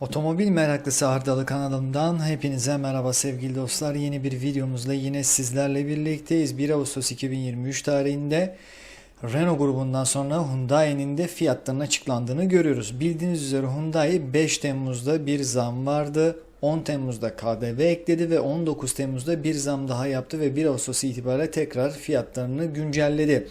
Otomobil meraklısı Ardalı kanalımdan hepinize merhaba sevgili dostlar. Yeni bir videomuzla yine sizlerle birlikteyiz. 1 Ağustos 2023 tarihinde Renault grubundan sonra Hyundai'nin de fiyatlarının açıklandığını görüyoruz. Bildiğiniz üzere Hyundai 5 Temmuz'da bir zam vardı. 10 Temmuz'da KDV ekledi ve 19 Temmuz'da bir zam daha yaptı ve 1 Ağustos itibariyle tekrar fiyatlarını güncelledi.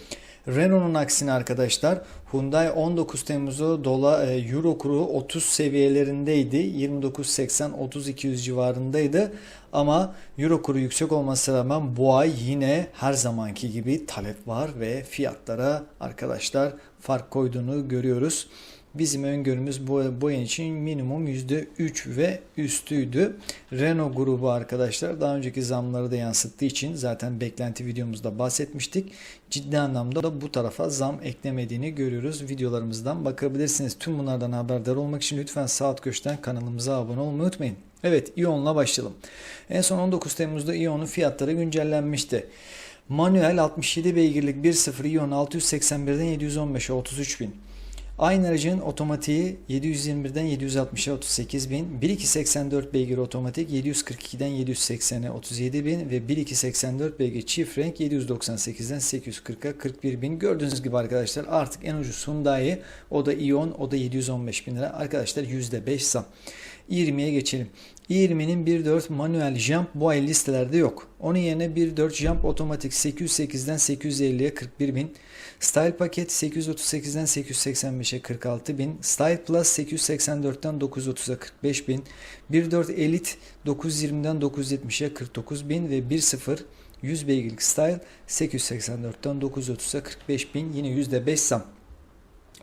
Renault'un aksine arkadaşlar Hyundai 19 Temmuz'da dola e, euro kuru 30 seviyelerindeydi. 29.80-30-200 civarındaydı. Ama euro kuru yüksek olmasına rağmen bu ay yine her zamanki gibi talep var ve fiyatlara arkadaşlar fark koyduğunu görüyoruz. Bizim öngörümüz bu, yıl için minimum %3 ve üstüydü. Renault grubu arkadaşlar daha önceki zamları da yansıttığı için zaten beklenti videomuzda bahsetmiştik. Ciddi anlamda da bu tarafa zam eklemediğini görüyoruz. Videolarımızdan bakabilirsiniz. Tüm bunlardan haberdar olmak için lütfen saat köşeden kanalımıza abone olmayı unutmayın. Evet İON'la başlayalım. En son 19 Temmuz'da İON'un fiyatları güncellenmişti. Manuel 67 beygirlik 1.0 İON 681'den 715'e 33 bin. Aynı aracın otomatiği 721'den 760'a 38 bin, 1284 beygir otomatik 742'den 780'e 37 bin ve 1284 beygir çift renk 798'den 840'a 41 bin. Gördüğünüz gibi arkadaşlar artık en ucuz Hyundai o da Ion o da 715 bin lira. Arkadaşlar %5 zam. i20'ye geçelim. İ20'nin 1.4 manuel jump bu ay listelerde yok. Onun yerine 1.4 jump otomatik 808'den 850'ye 41 bin. Style paket 838'den 885'e 46 bin. Style Plus 884'ten 930'a 45 bin. 1.4 Elite 920'den 970'e 49 bin ve 1.0 100 beygirlik Style 884'ten 930'a 45 bin. Yine %5 zam.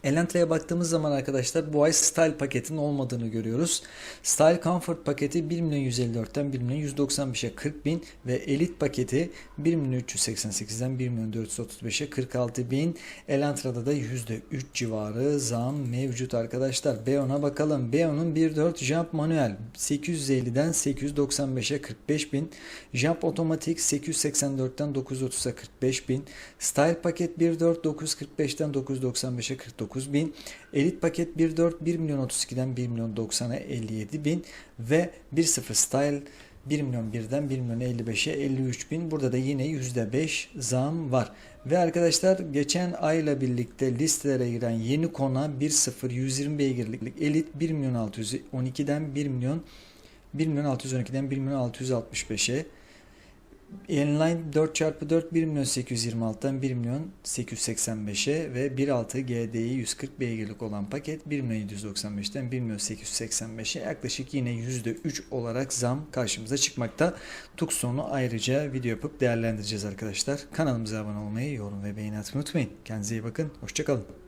Elantre'ye baktığımız zaman arkadaşlar bu ay Style paketin olmadığını görüyoruz. Style Comfort paketi 1 milyon 154'ten 1 milyon 195'e 40 bin ve Elite paketi 1 milyon 388'den 1 milyon 435'e 46 bin. Elantre'da da %3 civarı zam mevcut arkadaşlar. Beon'a bakalım. Beon'un 1.4 Jump manuel 850'den 895'e 45 bin. Jump otomatik 884'ten 930'a 45 bin. Style paket 1.4 945'ten 995'e 49 bin. Elit paket 1.4 1 milyon 32'den 1 milyon 90'a 57 bin ve 1.0 style 1 milyon 1'den 1 milyon 55'e 53 bin. Burada da yine %5 zam var. Ve arkadaşlar geçen ayla birlikte listelere giren yeni kona 1.0 120 beygirlik elit 1 milyon 612'den 1 milyon 1 milyon 612'den 1 milyon 665'e Inline 4x4 1 milyon 826'dan 1 milyon 885'e ve 1.6 GDI 140 beygirlik olan paket 1 milyon 795'ten 1 milyon 885'e yaklaşık yine %3 olarak zam karşımıza çıkmakta. Tucson'u ayrıca video yapıp değerlendireceğiz arkadaşlar. Kanalımıza abone olmayı, yorum ve beğeni atmayı unutmayın. Kendinize iyi bakın. Hoşçakalın.